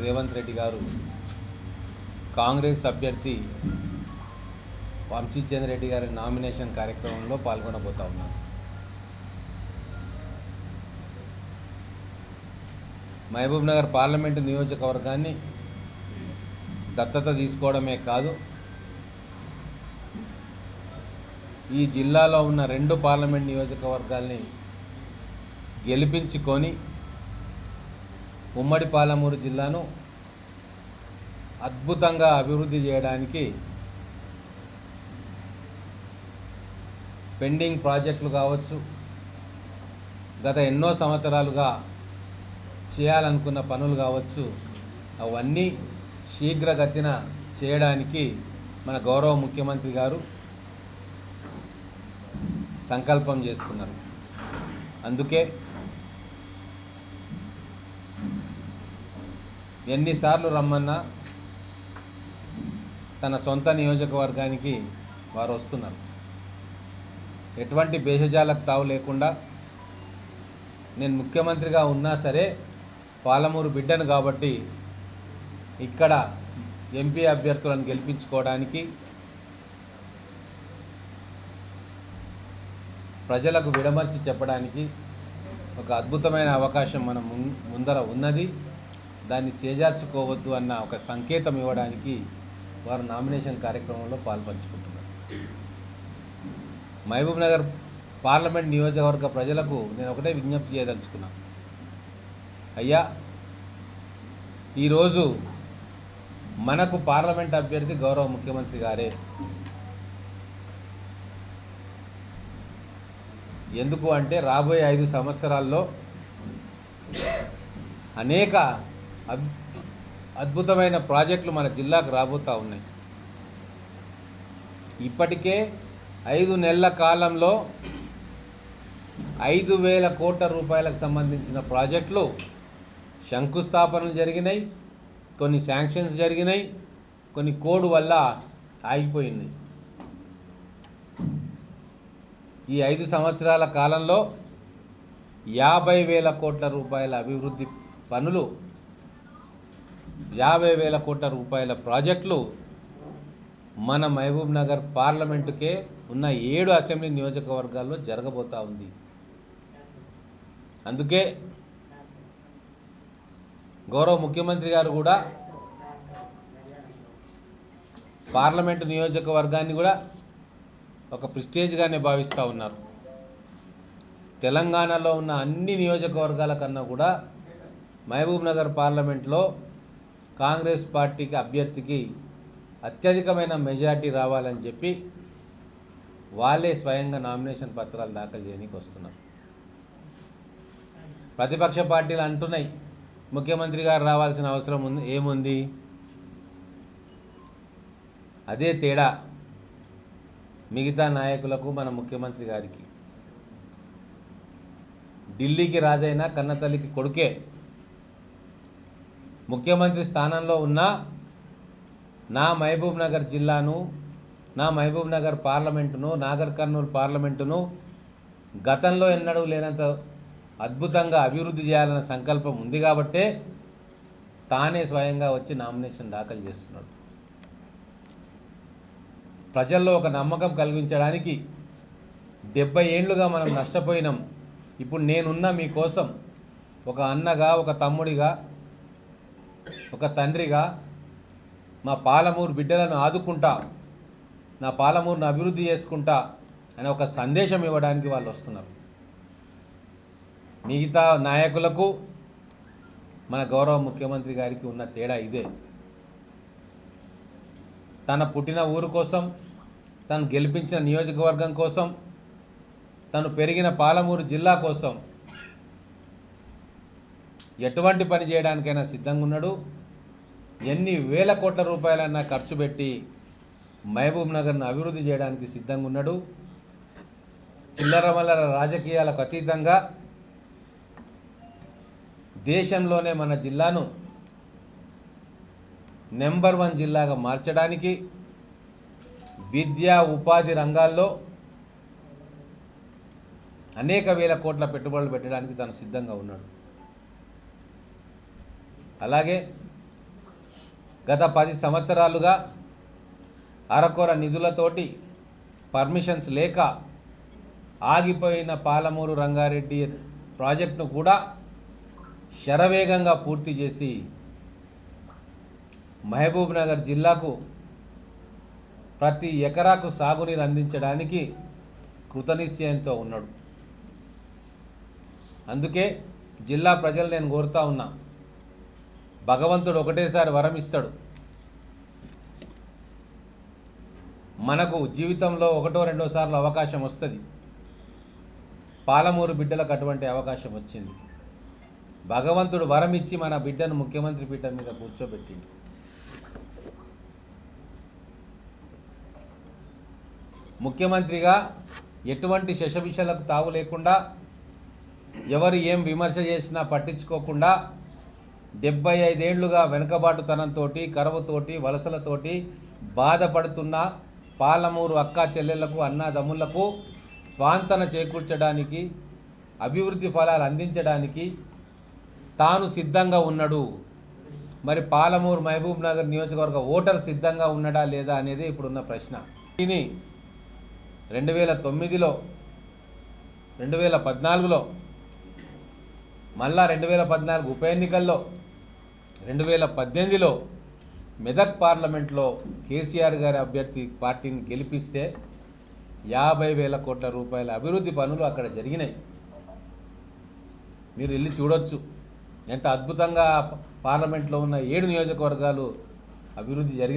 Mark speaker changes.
Speaker 1: రేవంత్ రెడ్డి గారు కాంగ్రెస్ అభ్యర్థి వంశీచంద్ర రెడ్డి గారి నామినేషన్ కార్యక్రమంలో పాల్గొనబోతా ఉన్నాను మహబూబ్ నగర్ పార్లమెంటు నియోజకవర్గాన్ని దత్తత తీసుకోవడమే కాదు ఈ జిల్లాలో ఉన్న రెండు పార్లమెంట్ నియోజకవర్గాల్ని గెలిపించుకొని ఉమ్మడి పాలమూరు జిల్లాను అద్భుతంగా అభివృద్ధి చేయడానికి పెండింగ్ ప్రాజెక్టులు కావచ్చు గత ఎన్నో సంవత్సరాలుగా చేయాలనుకున్న పనులు కావచ్చు అవన్నీ శీఘ్రగతిన చేయడానికి మన గౌరవ ముఖ్యమంత్రి గారు సంకల్పం చేసుకున్నారు. అందుకే ఎన్నిసార్లు రమ్మన్నా తన సొంత నియోజకవర్గానికి వారు వస్తున్నారు. ఎటువంటి భేషజాలకు తావు లేకుండా నేను ముఖ్యమంత్రిగా ఉన్నా సరే పాలమూరు బిడ్డను కాబట్టి ఇక్కడ ఎంపీ అభ్యర్థులను గెలిపించుకోవడానికి ప్రజలకు విడమర్చి చెప్పడానికి ఒక అద్భుతమైన అవకాశం మన ముం- ముందర ఉన్నది. దాన్ని చేజార్చుకోవద్దు అన్న ఒక సంకేతం ఇవ్వడానికి వారు నామినేషన్ కార్యక్రమంలో పాల్పంచుకుంటున్నారు. మహబూబ్ నగర్ పార్లమెంట్ నియోజకవర్గ ప్రజలకు నేను ఒకటే విజ్ఞప్తి చేయదలుచుకున్నా. అయ్యా ఈరోజు మనకు పార్లమెంట్ అభ్యర్థి గౌరవ ముఖ్యమంత్రి గారే. ఎందుకు అంటే రాబోయే ఐదు సంవత్సరాల్లో అనేక అద్భుతమైన ప్రాజెక్టులు మన జిల్లాకు రాబోతూ ఉన్నాయి. ఇప్పటికే ఐదు నెలల కాలంలో ఐదు వేల కోట్ల రూపాయలకు సంబంధించిన ప్రాజెక్టులు శంకుస్థాపనలు జరిగినాయి కొన్ని శాంక్షన్స్ జరిగినాయి కొన్ని కోడ్ వల్ల ఆగిపోయింది. ఈ ఐదు సంవత్సరాల కాలంలో యాభై వేల కోట్ల రూపాయల అభివృద్ధి పనులు యాభై వేల కోట్ల రూపాయల ప్రాజెక్టులు మన మహబూబ్ నగర్ పార్లమెంటుకే ఉన్న ఏడు అసెంబ్లీ నియోజకవర్గాల్లో జరగబోతూ ఉంది. అందుకే గౌరవ ముఖ్యమంత్రి గారు కూడా పార్లమెంటు నియోజకవర్గాన్ని కూడా ఒక ప్రిస్టేజ్గానే భావిస్తూ ఉన్నారు. తెలంగాణలో ఉన్న అన్ని నియోజకవర్గాల కన్నా కూడా మహబూబ్ నగర్ పార్లమెంట్లో కాంగ్రెస్ పార్టీకి అభ్యర్థికి అత్యధికమైన మెజార్టీ రావాలని చెప్పి వాళ్ళే స్వయంగా నామినేషన్ పత్రాలు దాఖలు చేయడానికి వస్తున్నారు. ప్రతిపక్ష పార్టీలు అంటున్నాయి ముఖ్యమంత్రి గారు రావాల్సిన అవసరం ఉంది ఏముంది? అదే తేడా మిగతా నాయకులకు మన ముఖ్యమంత్రి గారికి. ఢిల్లీకి రాజైనా కన్నతల్లికి కొడుకే ముఖ్యమంత్రి స్థానంలో ఉన్న నా మహబూబ్ నగర్ జిల్లాను నా మహబూబ్ నగర్ పార్లమెంటును నాగర్ కర్నూలు పార్లమెంటును గతంలో ఎన్నడూ లేనంత అద్భుతంగా అభివృద్ధి చేయాలన్న సంకల్పం ఉంది కాబట్టే తానే స్వయంగా వచ్చి నామినేషన్ దాఖలు చేస్తున్నాడు. ప్రజల్లో ఒక నమ్మకం కలిగించడానికి డెబ్బై ఏండ్లుగా మనం నష్టపోయినాం. ఇప్పుడు నేనున్న మీకోసం ఒక అన్నగా ఒక తమ్ముడిగా ఒక తండ్రిగా మా పాలమూరు బిడ్డలను ఆదుకుంటా నా పాలమూరును అభివృద్ధి చేసుకుంటా అనే ఒక సందేశం ఇవ్వడానికి వాళ్ళు వస్తున్నారు. మిగతా నాయకులకు మన గౌరవ ముఖ్యమంత్రి గారికి ఉన్న తేడా ఇదే. తన పుట్టిన ఊరు కోసం తను గెలిపించిన నియోజకవర్గం కోసం తను పెరిగిన పాలమూరు జిల్లా కోసం ఎటువంటి పని చేయడానికైనా సిద్ధంగా ఉన్నాడు. ఎన్ని వేల కోట్ల రూపాయలైనా ఖర్చు పెట్టి మహబూబ్ నగర్ను అభివృద్ధి చేయడానికి సిద్ధంగా ఉన్నాడు. చిల్లర మల్లర రాజకీయాలకు అతీతంగా దేశంలోనే మన జిల్లాను నెంబర్ వన్ జిల్లాగా మార్చడానికి విద్యా ఉపాధి రంగాల్లో అనేక వేల కోట్ల పెట్టుబడులు పెట్టడానికి తను సిద్ధంగా ఉన్నాడు. అలాగే గత పది సంవత్సరాలుగా అరకొర నిధులతోటి పర్మిషన్స్ లేక ఆగిపోయిన పాలమూరు రంగారెడ్డి ప్రాజెక్టును కూడా శరవేగంగా పూర్తి చేసి మహబూబ్ నగర్ జిల్లాకు ప్రతి ఎకరాకు సాగునీరు అందించడానికి కృతనిశ్చయంతో ఉన్నాడు. అందుకే జిల్లా ప్రజలు నేను కోరుతా ఉన్నా భగవంతుడు ఒకటేసారి వరం ఇస్తాడు. మనకు జీవితంలో ఒకటో రెండో సార్లు అవకాశం వస్తుంది. పాలమూరు బిడ్డలకు అటువంటి అవకాశం వచ్చింది. భగవంతుడు వరం ఇచ్చి మన బిడ్డను ముఖ్యమంత్రి పీఠం మీద కూర్చోబెట్టిండు. ముఖ్యమంత్రిగా ఎటువంటి శశభిషలకు తావు లేకుండా ఎవరు ఏం విమర్శ చేసినా పట్టించుకోకుండా డెబ్బై ఐదేళ్ళుగా వెనుకబాటుతనంతో కరవుతోటి వలసలతోటి బాధపడుతున్న పాలమూరు అక్కా చెల్లెళ్ళకు అన్నదమ్ములకు స్వాంతన చేకూర్చడానికి అభివృద్ధి ఫలాలు అందించడానికి తాను సిద్ధంగా ఉన్నాడు. మరి పాలమూరు మహబూబ్ నగర్ నియోజకవర్గ ఓటర్ సిద్ధంగా ఉన్నాడా లేదా అనేది ఇప్పుడున్న ప్రశ్న. దీని రెండు వేల తొమ్మిదిలో రెండు వేల పద్నాలుగులో మళ్ళా రెండు వేల పద్నాలుగు ఉప ఎన్నికల్లో రెండు వేల పద్దెనిమిదిలో మెదక్ పార్లమెంట్లో కేసీఆర్ గారి అభ్యర్థి పార్టీని గెలిపిస్తే యాభై వేల కోట్ల రూపాయల అభివృద్ధి పనులు అక్కడ జరిగినాయి. మీరు వెళ్ళి చూడొచ్చు. ఎంత అద్భుతంగా పార్లమెంట్లో ఉన్న ఏడు నియోజకవర్గాలు అభివృద్ధి జరిగి